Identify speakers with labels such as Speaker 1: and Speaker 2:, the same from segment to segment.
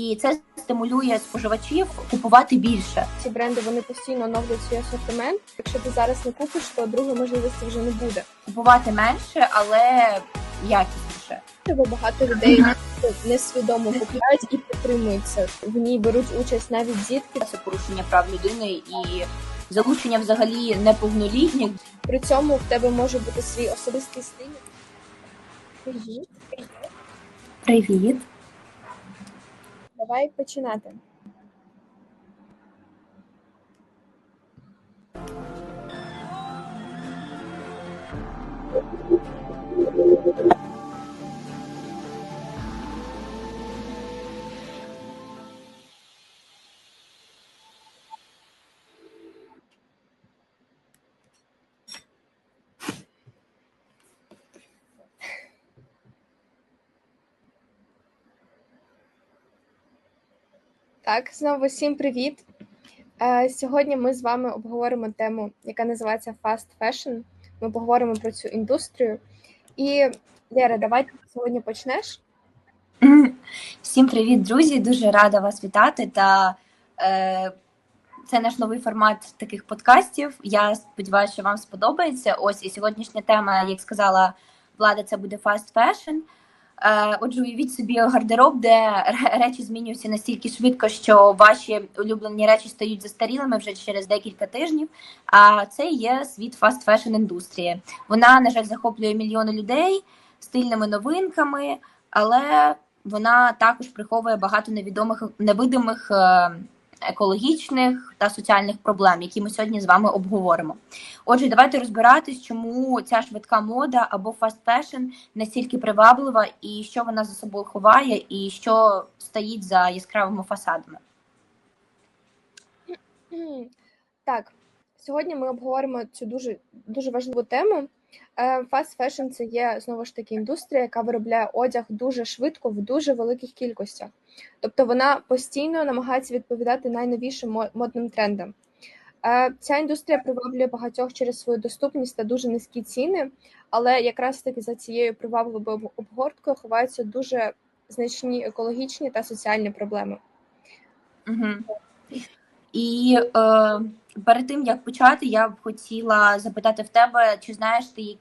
Speaker 1: і це стимулює споживачів купувати більше.
Speaker 2: Ці бренди вони постійно оновлюють свій асортимент. Якщо ти зараз не купиш, то другої можливості вже не буде.
Speaker 1: Купувати менше, але якісніше.
Speaker 2: Бо багато людей несвідомо купують і підтримуються. В ній беруть участь навіть дітки.
Speaker 1: Це порушення прав людини і залучення взагалі неповнолітніх.
Speaker 2: При цьому в тебе може бути свій особистий стиль. Привіт.
Speaker 1: Привіт.
Speaker 2: Давай починати. Так, знову всім привіт. Е, Сьогодні ми з вами обговоримо тему, яка називається Fast Fashion. Ми поговоримо про цю індустрію. І Лера, давай ти сьогодні почнеш.
Speaker 1: Всім привіт, друзі! Дуже рада вас вітати. Та е, це наш новий формат таких подкастів. Я сподіваюся, що вам сподобається. Ось і сьогоднішня тема, як сказала влада, це буде fast fashion. Е, Отже, уявіть собі гардероб, де речі змінюються настільки швидко, що ваші улюблені речі стають застарілими вже через декілька тижнів. А це є світ fast fashion індустрії. Вона, на жаль, захоплює мільйони людей стильними новинками, але вона також приховує багато невідомих невидимих е, екологічних та соціальних проблем, які ми сьогодні з вами обговоримо. Отже, давайте розбиратись, чому ця швидка мода або фаст фешн настільки приваблива, і що вона за собою ховає, і що стоїть за яскравими фасадами.
Speaker 2: Так, сьогодні ми обговоримо цю дуже, дуже важливу тему. Е, Fast fashion – це є знову ж таки індустрія, яка виробляє одяг дуже швидко в дуже великих кількостях. Тобто вона постійно намагається відповідати найновішим модним трендам. Е, Ця індустрія приваблює багатьох через свою доступність та дуже низькі ціни, але якраз таки за цією привабливою обгорткою ховаються дуже значні екологічні та соціальні проблеми.
Speaker 1: Угу. І е, перед тим як почати, я б хотіла запитати в тебе, чи знаєш ти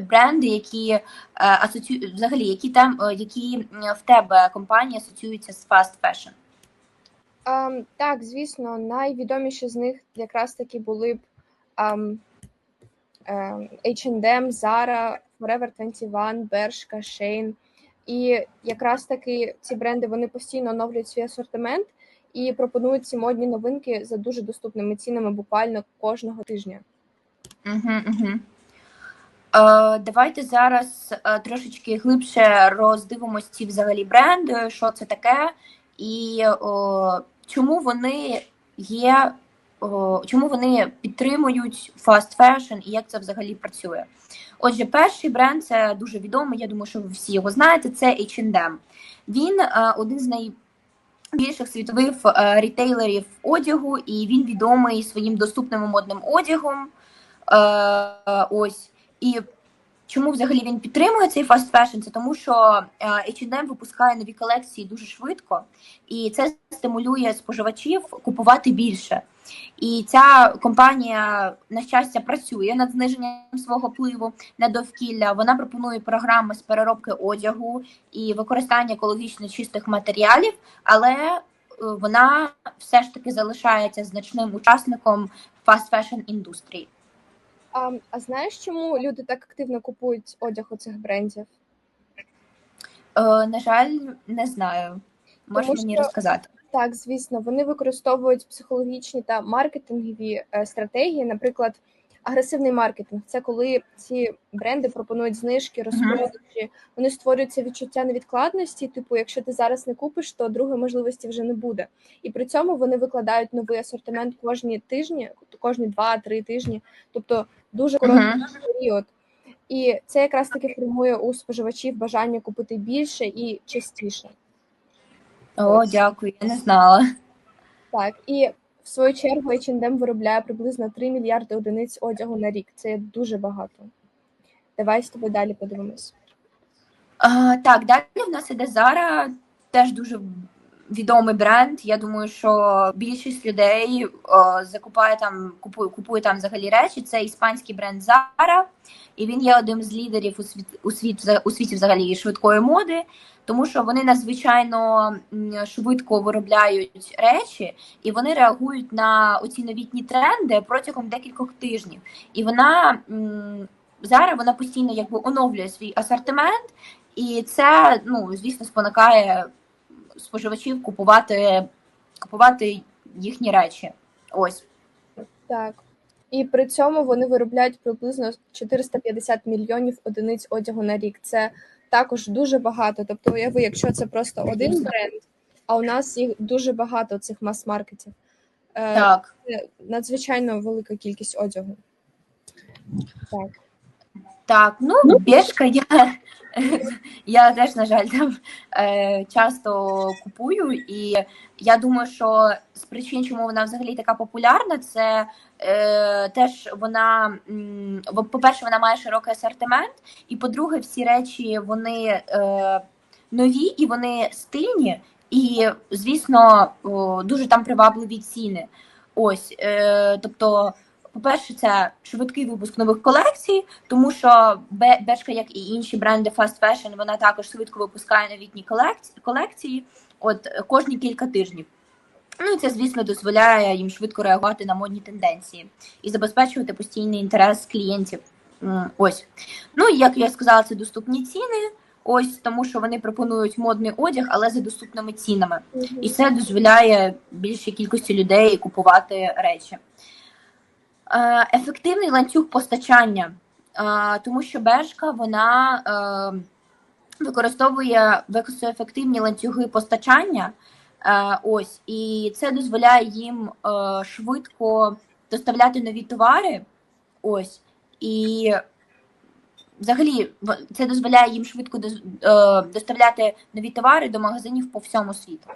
Speaker 1: бренди, які е, асоціюють взагалі, які там, е, які в тебе компанії асоціюються з fast fashion?
Speaker 2: Ем, так, звісно, найвідоміші з них якраз таки були б ем, ем, H&M, Zara, Forever 21, Bershka, Shein. І якраз таки ці бренди вони постійно оновлюють свій асортимент і пропонують ці модні новинки за дуже доступними цінами буквально кожного тижня.
Speaker 1: Угу, угу. Е, давайте зараз е, трошечки глибше роздивимось ці взагалі бренди, що це таке, і чому вони є, чому вони підтримують fast fashion і як це взагалі працює. Отже, перший бренд це дуже відомий, я думаю, що ви всі його знаєте, це H&M. Він е, один з найбільших світових рітейлерів одягу, і він відомий своїм доступним модним одягом. Ось. І чому взагалі він підтримує цей fast fashion? Це тому, що е, H&M випускає нові колекції дуже швидко, і це стимулює споживачів купувати більше. І ця компанія, на щастя, працює над зниженням свого впливу на довкілля. Вона пропонує програми з переробки одягу і використання екологічно чистих матеріалів, але е, вона все ж таки залишається значним учасником fast fashion індустрії.
Speaker 2: А, а знаєш, чому люди так активно купують одяг у цих брендів?
Speaker 1: Е, на жаль, не знаю. Можеш
Speaker 2: Тому
Speaker 1: мені
Speaker 2: що-
Speaker 1: розказати?
Speaker 2: Так, звісно, вони використовують психологічні та маркетингові е, стратегії. Наприклад, агресивний маркетинг це коли ці бренди пропонують знижки, розпродажі. Вони створюють це відчуття невідкладності. Типу, якщо ти зараз не купиш, то другої можливості вже не буде. І при цьому вони викладають новий асортимент кожні тижні, кожні два-три тижні, тобто дуже короткий
Speaker 1: Мгм.
Speaker 2: період. І це якраз таки формує у споживачів бажання купити більше і частіше.
Speaker 1: О, дякую, я не знала.
Speaker 2: Так, і в свою чергу H&M виробляє приблизно 3 мільярди одиниць одягу на рік. Це дуже багато. Давай з тобою далі подивимось.
Speaker 1: А, так, далі в нас іде Зара, теж дуже відомий бренд. Я думаю, що більшість людей о, закупає там, купує, купує там взагалі речі. Це іспанський бренд Zara, і він є одним з лідерів у світ у світ у світі взагалі швидкої моди, тому що вони надзвичайно швидко виробляють речі, і вони реагують на оці новітні тренди протягом декількох тижнів. І вона Zara, вона постійно якби оновлює свій асортимент, і це ну звісно спонукає споживачів купувати, купувати їхні речі. Ось.
Speaker 2: Так. І при цьому вони виробляють приблизно 450 мільйонів одиниць одягу на рік. Це також дуже багато. Тобто, уяви, якщо це просто один бренд, а у нас їх дуже багато цих мас-маркетів. Е,
Speaker 1: Так.
Speaker 2: Це надзвичайно велика кількість одягу. Так.
Speaker 1: Так, ну Бєшка я, я теж, на жаль, там е, часто купую, і я думаю, що з причин, чому вона взагалі така популярна, це е, теж вона, по-перше, вона має широкий асортимент, і по-друге, всі речі вони е, нові і вони стильні, і, звісно, дуже там привабливі ціни. Ось, е, тобто, по-перше, це швидкий випуск нових колекцій, тому що Бе- Бершка, як і інші бренди fast fashion, вона також швидко випускає новітні колекції, колекції от кожні кілька тижнів. Ну і це, звісно, дозволяє їм швидко реагувати на модні тенденції і забезпечувати постійний інтерес клієнтів. Ось. Ну як я сказала, це доступні ціни. Ось тому, що вони пропонують модний одяг, але за доступними цінами. І це дозволяє більшій кількості людей купувати речі. Е, Ефективний ланцюг постачання, Е, тому що Бершка вона е, використовує високоефективні ланцюги постачання. Ось, і це дозволяє їм швидко доставляти нові товари. Ось, і взагалі це дозволяє їм швидко е, доставляти нові товари до магазинів по всьому світу.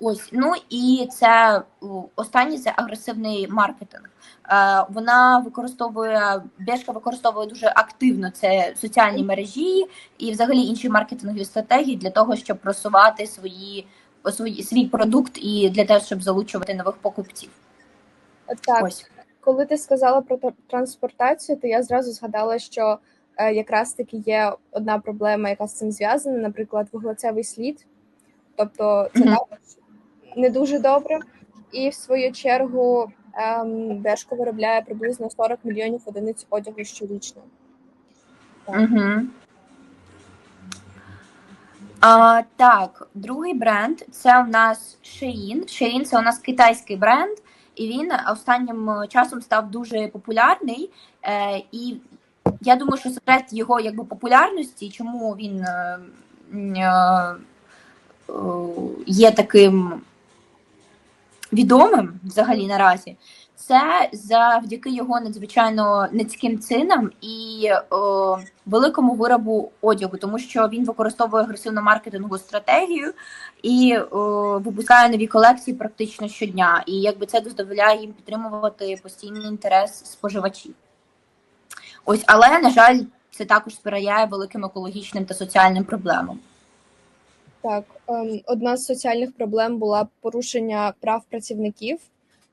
Speaker 1: Ось, ну і це о, останнє це агресивний маркетинг. Е, Вона використовує Бешка використовує дуже активно це соціальні мережі і взагалі інші маркетингові стратегії для того, щоб просувати свої, свої свій продукт і для того, щоб залучувати нових покупців.
Speaker 2: Так,
Speaker 1: Ось.
Speaker 2: коли ти сказала про тр- транспортацію, то я зразу згадала, що якраз таки є одна проблема, яка з цим зв'язана, наприклад, вуглецевий слід. Тобто це також не дуже добре. І в свою чергу ем, Бершка виробляє приблизно 40 мільйонів одиниць одягу щорічно.
Speaker 1: А, так, другий бренд це у нас Shein. Shein це у нас китайський бренд, і він останнім часом став дуже популярний. Е, і я думаю, що секрет його якби популярності, чому він е, е, е, є таким відомим взагалі наразі, це завдяки його надзвичайно низьким цінам і о, великому виробу одягу, тому що він використовує агресивну маркетингову стратегію і о, випускає нові колекції практично щодня. І якби це дозволяє їм підтримувати постійний інтерес споживачів. Ось, але на жаль, це також сприяє великим екологічним та соціальним проблемам.
Speaker 2: Так, ем, одна з соціальних проблем була порушення прав працівників,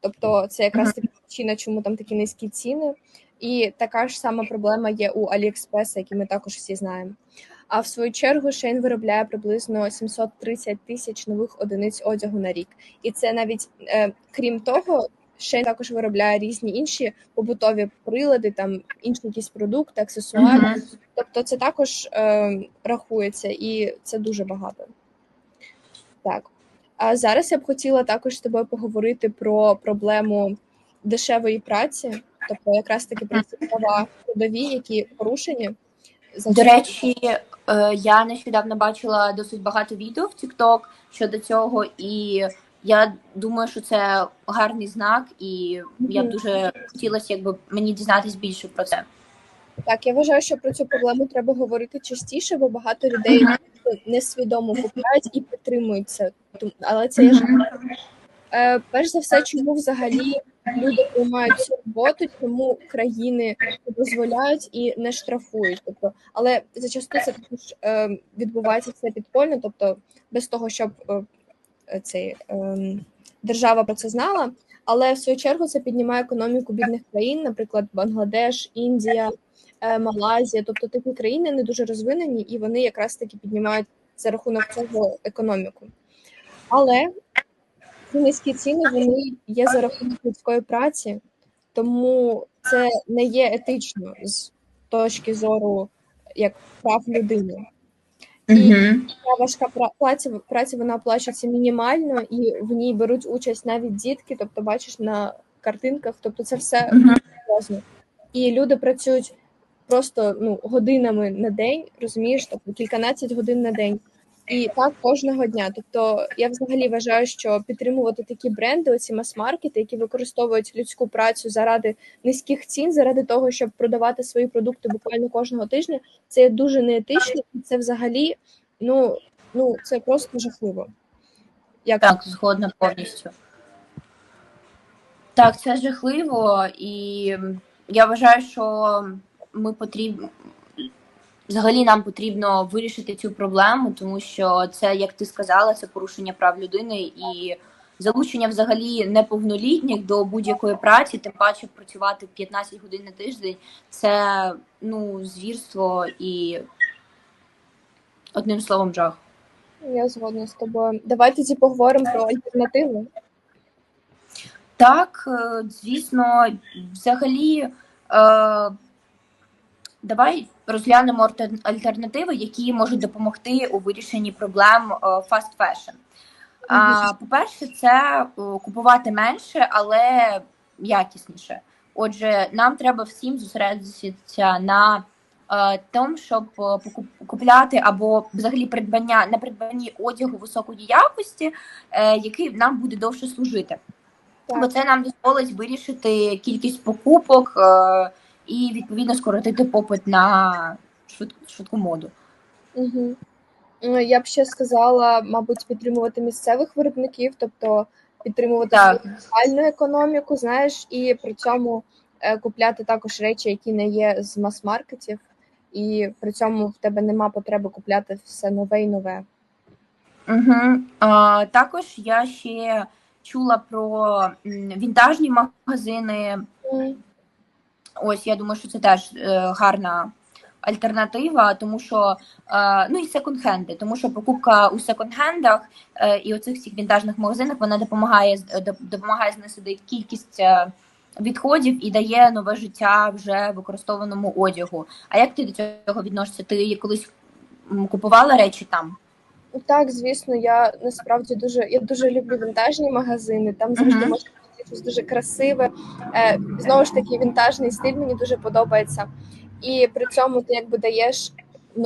Speaker 2: тобто це якраз таки причина, чому там такі низькі ціни. І така ж сама проблема є у AliExpress, який ми також всі знаємо. А в свою чергу Шейн виробляє приблизно 730 тисяч нових одиниць одягу на рік. І це навіть е, крім того, Шейн також виробляє різні інші побутові прилади, там інші якісь продукти, аксесуари.
Speaker 1: Мгм.
Speaker 2: Тобто це також е, рахується, і це дуже багато. Так. А зараз я б хотіла також з тобою поговорити про проблему дешевої праці, тобто якраз таки про ці права трудові, які порушені. За
Speaker 1: До речі, е, я нещодавно бачила досить багато відео в TikTok щодо цього, і я думаю, що це гарний знак, і я б дуже хотілося, якби мені дізнатись більше про це.
Speaker 2: Так, я вважаю, що про цю проблему треба говорити частіше, бо багато людей несвідомо купують і підтримують це. Але це є. Е, перш за все, чому взагалі люди приймають цю роботу, чому країни дозволяють і не штрафують. Тобто, але зачасту це також е, відбувається все підпольно, тобто без того, щоб е, цей ем, держава про це знала. Але в свою чергу це піднімає економіку бідних країн, наприклад, Бангладеш, Індія, е, Малайзія. Тобто такі країни не дуже розвинені, і вони якраз таки піднімають за рахунок цього економіку. Але ці низькі ціни вони є за рахунок людської праці, тому це не є етично з точки зору як прав людини.
Speaker 1: Угу.
Speaker 2: Ця важка пра- праця, праця вона оплачується мінімально, і в ній беруть участь навіть дітки. Тобто, бачиш на картинках, тобто це все серйозно. Uh-huh. І люди працюють просто ну, годинами на день, розумієш, тобто кільканадцять годин на день. І так кожного дня. Тобто я взагалі вважаю, що підтримувати такі бренди, оці мас-маркети, які використовують людську працю заради низьких цін, заради того, щоб продавати свої продукти буквально кожного тижня, це є дуже неетично, і це взагалі ну, ну це просто жахливо. Як
Speaker 1: Так, згодна повністю. Так, це жахливо, і я вважаю, що ми потрібно взагалі нам потрібно вирішити цю проблему, тому що це, як ти сказала, це порушення прав людини і залучення взагалі неповнолітніх до будь-якої праці, тим паче працювати 15 годин на тиждень, це ну звірство і одним словом жах.
Speaker 2: я згодна з тобою. Давай тоді поговоримо про альтернативу.
Speaker 1: Так, е, звісно, взагалі, е, давай розглянемо альтер- альтернативи, які можуть допомогти у вирішенні проблем е, fast fashion. А, По-перше, це е, купувати менше, але якісніше. Отже, нам треба всім зосередитися на е, тому, щоб е, купляти або взагалі придбання на придбанні одягу високої якості, е, який нам буде довше служити. Бо це нам дозволить вирішити кількість покупок е, і відповідно скоротити попит на швид, швидку моду.
Speaker 2: Угу. Я б ще сказала, мабуть, підтримувати місцевих виробників, тобто підтримувати локальну економіку, знаєш, і при цьому е, купляти також речі, які не є з мас-маркетів, і при цьому в тебе нема потреби купляти все нове і нове.
Speaker 1: Угу. А, також я ще чула про вінтажні магазини. Ось я думаю, що це теж е, гарна альтернатива, тому що е, ну і секонд-хенди, тому що покупка у секонд-хендах е, і оцих всіх вінтажних магазинах вона допомагає допомагає знизити кількість відходів і дає нове життя вже використованому одягу. А як ти до цього відносишся? Ти колись купувала речі там?
Speaker 2: Так, звісно, я насправді дуже я дуже люблю вінтажні магазини. Там завжди
Speaker 1: Мгм.
Speaker 2: можна знайти щось дуже красиве. Е, знову ж таки, вінтажний стиль мені дуже подобається. І при цьому ти якби даєш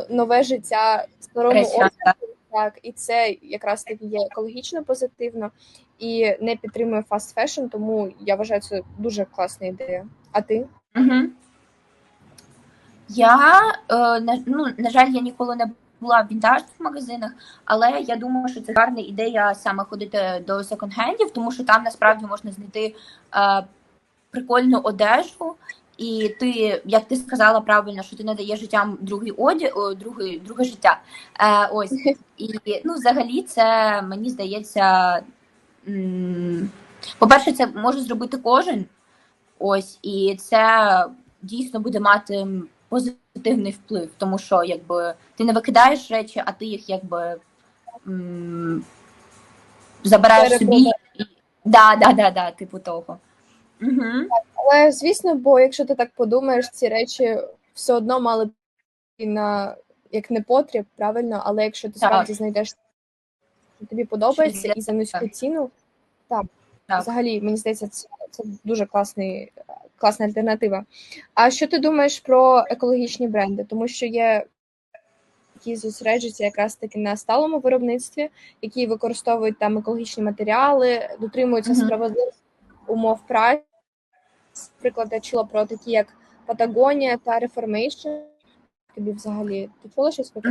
Speaker 2: нове життя старому одягу,
Speaker 1: так,
Speaker 2: і це якраз таки є екологічно позитивно і не підтримує фаст фешн, тому я вважаю це дуже класна ідея. А ти?
Speaker 1: Угу. Я, е, на, ну, на жаль, я ніколи не була в вінтажних магазинах, але я думаю, що це гарна ідея саме ходити до секонд-хендів, тому що там насправді можна знайти е, прикольну одежу. І ти, як ти сказала правильно, що ти надаєш життям другий одяг, другий, друге життя. Е, ось. І ну, взагалі, це мені здається. По-перше, це може зробити кожен. Ось, і це дійсно буде мати позитивний вплив, тому що якби ти не викидаєш речі, а ти їх якби м, забираєш собі. І... Да, да, да, да, типу того. Угу.
Speaker 2: Але звісно, бо якщо ти так подумаєш, ці речі все одно мали б і на як не потріб, правильно, але якщо ти
Speaker 1: Так.
Speaker 2: справді знайдеш, що тобі подобається
Speaker 1: Щось для
Speaker 2: і за низьку
Speaker 1: себе.
Speaker 2: ціну, так,
Speaker 1: Так.
Speaker 2: взагалі мені здається, це, це дуже класний, класна альтернатива. А що ти думаєш про екологічні бренди? Тому що є які зосереджуються якраз таки на сталому виробництві, які використовують там екологічні матеріали, дотримуються
Speaker 1: Мгм.
Speaker 2: справедливих умов праці. Наприклад, я чула про такі, як Патагонія та Reformation. Тобі взагалі ти чула щось про.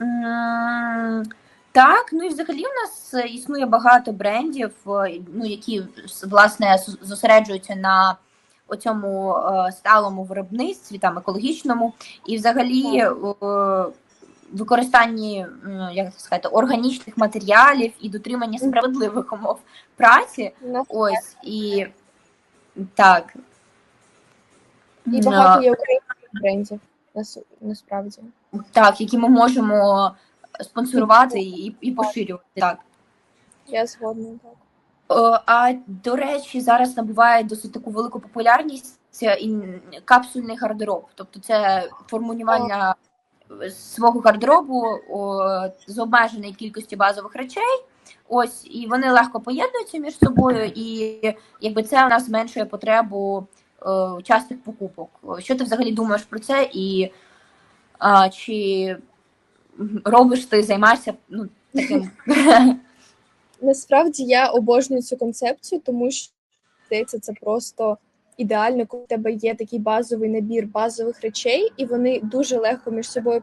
Speaker 1: М, Так, ну і взагалі у нас існує багато брендів, е, ну які власне зосереджуються на оцьому е, сталому виробництві, там екологічному, і взагалі е, використанні як це сказати, органічних матеріалів і дотримання справедливих умов праці. Ось і так.
Speaker 2: і багато є українських брендів насправді.
Speaker 1: Так, які ми можемо спонсорувати і, і поширювати. Так.
Speaker 2: Я згодна так.
Speaker 1: Е, А до речі, зараз набуває досить таку велику популярність це капсульний гардероб. Тобто це формулювання свого гардеробу о, з обмеженої кількості базових речей. Ось, і вони легко поєднуються між собою, і якби це у нас зменшує потребу е, частих покупок. Що ти взагалі думаєш про це? І а, чи робиш ти займаєшся ну, таким?
Speaker 2: Насправді я обожнюю цю концепцію, тому що здається, це просто ідеально, коли в тебе є такий базовий набір базових речей, і вони дуже легко між собою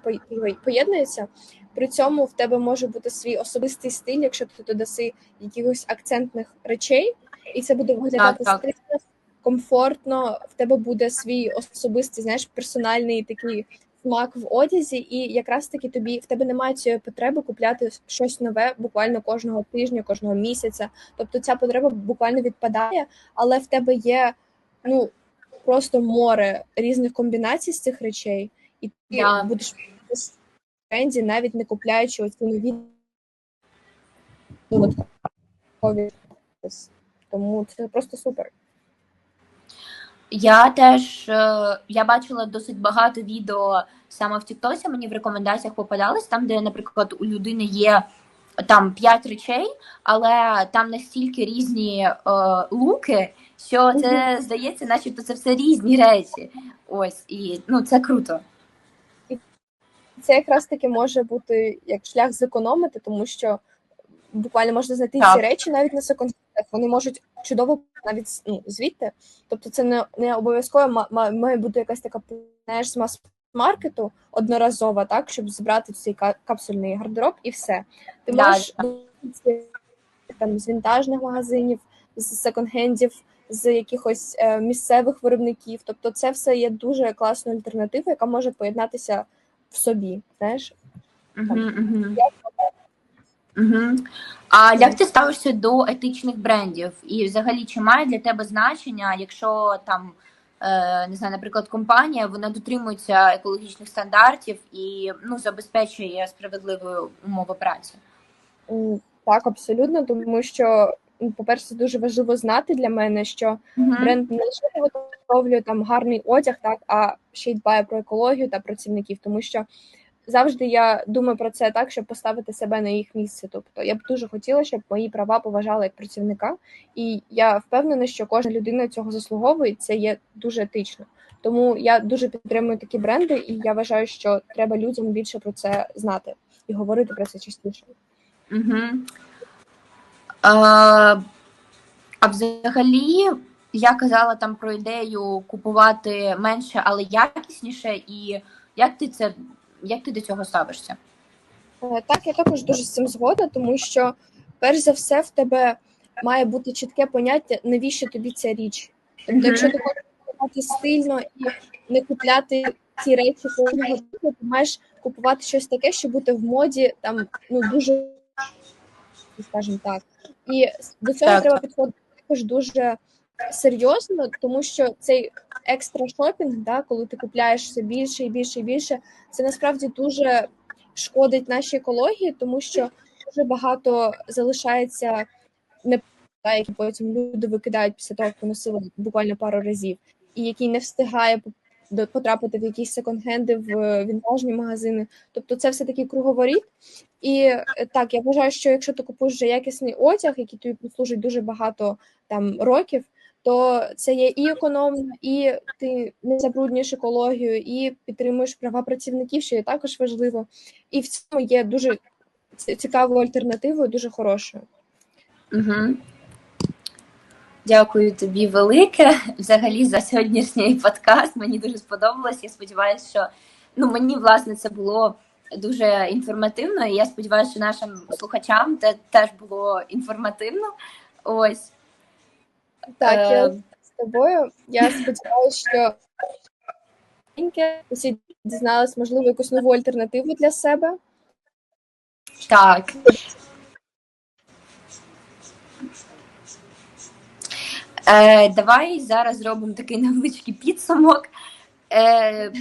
Speaker 2: поєднуються. При цьому в тебе може бути свій особистий стиль, якщо ти додаси якихось акцентних речей, і це буде виглядати
Speaker 1: Так, так.
Speaker 2: стильно, комфортно. В тебе буде свій особистий, знаєш, персональний такий смак в одязі, і якраз таки тобі в тебе немає цієї потреби купляти щось нове буквально кожного тижня, кожного місяця. Тобто ця потреба буквально відпадає, але в тебе є ну просто море різних комбінацій з цих речей, і ти
Speaker 1: Да.
Speaker 2: будеш в тренді, навіть не купляючи оці нові. Тому це просто супер.
Speaker 1: Я теж е, я бачила досить багато відео саме в Тіктосі. Мені в рекомендаціях попадались, там, де, наприклад, у людини є там п'ять речей, але там настільки різні е, луки, що це здається, начебто це все різні речі. Ось і ну це круто.
Speaker 2: Це якраз таки може бути як шлях зекономити, тому що буквально можна знайти
Speaker 1: Так.
Speaker 2: ці речі навіть на секонд Вони можуть чудово навіть ну, звідти. Тобто, це не, не обов'язково ма- ма- має бути якась така знаєш, з мас-маркету одноразова, так, щоб збирати цей капсульний гардероб і все. Ти
Speaker 1: Да,
Speaker 2: можеш там з вінтажних магазинів, з секонд-хендів, з якихось е, місцевих виробників. Тобто, це все є дуже класною альтернативою, яка може поєднатися в собі. Знаєш,
Speaker 1: Угу, угу. Угу. А як ти ставишся до етичних брендів? І взагалі чи має для тебе значення, якщо там е, не знаю, наприклад, компанія вона дотримується екологічних стандартів і ну забезпечує справедливі умови праці?
Speaker 2: Так, абсолютно, тому що, по-перше, дуже важливо знати для мене, що
Speaker 1: Угу.
Speaker 2: бренд не лише виготовлює там гарний одяг, так, а ще й дбає про екологію та працівників, тому що завжди я думаю про це так, щоб поставити себе на їх місце. Тобто я б дуже хотіла, щоб мої права поважали як працівника, і я впевнена, що кожна людина цього заслуговує, це є дуже етично. Тому я дуже підтримую такі бренди, і я вважаю, що треба людям більше про це знати і говорити про це частіше.
Speaker 1: Угу. А, а взагалі, я казала там про ідею купувати менше, але якісніше, і як ти це як ти до цього ставишся?
Speaker 2: Е, Так, я також дуже з цим згодна, тому що перш за все в тебе має бути чітке поняття, навіщо тобі ця річ. Тобто, якщо ти хочеш купувати стильно і не купляти ті речі кожного ти маєш купувати щось таке, що бути в моді там ну дуже скажімо так. І до цього
Speaker 1: Так,
Speaker 2: треба підходити також дуже серйозно, тому що цей екстра шопінг, да, коли ти купляєш все більше і більше і більше, це насправді дуже шкодить нашій екології, тому що дуже багато залишається не які потім люди викидають після того, як поносили буквально пару разів, і який не встигає потрапити в якісь секонд-хенди, в е, вінтажні магазини. Тобто це все таки круговоріт. І е, так, я вважаю, що якщо ти купуєш вже якісний одяг, який тобі послужить дуже багато там років, то це є і економно, і ти не забруднюєш екологію, і підтримуєш права працівників, що є також важливо. І в цьому є дуже цікавою альтернативою, дуже хорошою.
Speaker 1: Угу. Дякую тобі велике взагалі за сьогоднішній подкаст. Мені дуже сподобалось. Я сподіваюся, що ну мені власне це було дуже інформативно. І я сподіваюся, що нашим слухачам це теж було інформативно. Ось
Speaker 2: Так, я
Speaker 1: Е,
Speaker 2: з тобою. Я сподіваюся, що усі дізналась, можливо, якусь нову альтернативу для себе.
Speaker 1: Так. Е, давай зараз зробимо такий невеличкий підсумок. Е,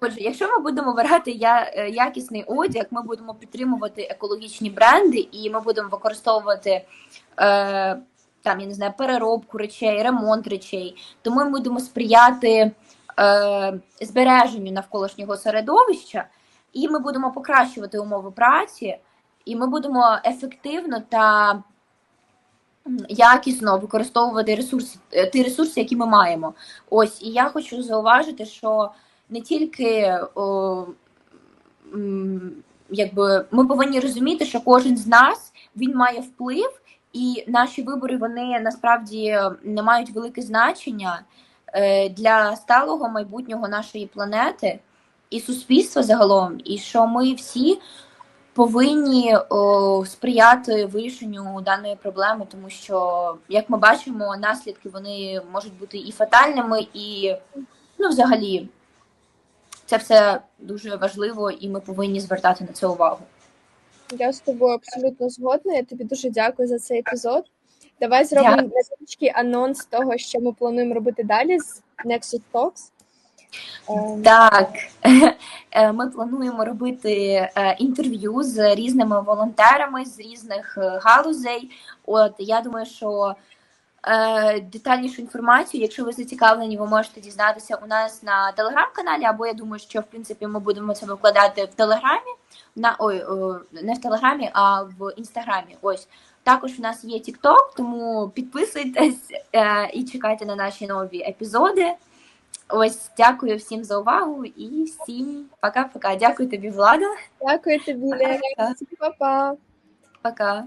Speaker 1: Отже, якщо ми будемо обирати я, е, якісний одяг, ми будемо підтримувати екологічні бренди, і ми будемо використовувати е, там, я не знаю, переробку речей, ремонт речей, то ми будемо сприяти е, збереженню навколишнього середовища, і ми будемо покращувати умови праці, і ми будемо ефективно та якісно використовувати ресурси, е, ті ресурси, які ми маємо. Ось, і я хочу зауважити, що не тільки о, якби ми повинні розуміти, що кожен з нас він має вплив, і наші вибори вони насправді не мають велике значення е, для сталого майбутнього нашої планети і суспільства загалом, і що ми всі повинні о, сприяти вирішенню даної проблеми, тому що, як ми бачимо, наслідки вони можуть бути і фатальними, і ну, взагалі. Це все дуже важливо, і ми повинні звертати на це увагу.
Speaker 2: Я з тобою абсолютно згодна. Я тобі дуже дякую за цей епізод. Давай зробимо невеличкий анонс того, що ми плануємо робити далі з Nexus Talks. Ем,
Speaker 1: Так, е, ми плануємо робити е, інтерв'ю з різними волонтерами з різних е, галузей. От я думаю, що детальнішу інформацію, якщо ви зацікавлені, ви можете дізнатися у нас на телеграм-каналі, або я думаю, що в принципі ми будемо це викладати в телеграмі. На ой, не в телеграмі, а в інстаграмі. Ось також в нас є Тікток, тому підписуйтесь е, і чекайте на наші нові епізоди. Ось дякую всім за увагу і всім пока-пока. Дякую тобі, Влада.
Speaker 2: Дякую тобі, Лена.
Speaker 1: Пока.
Speaker 2: Па-па.
Speaker 1: Пока.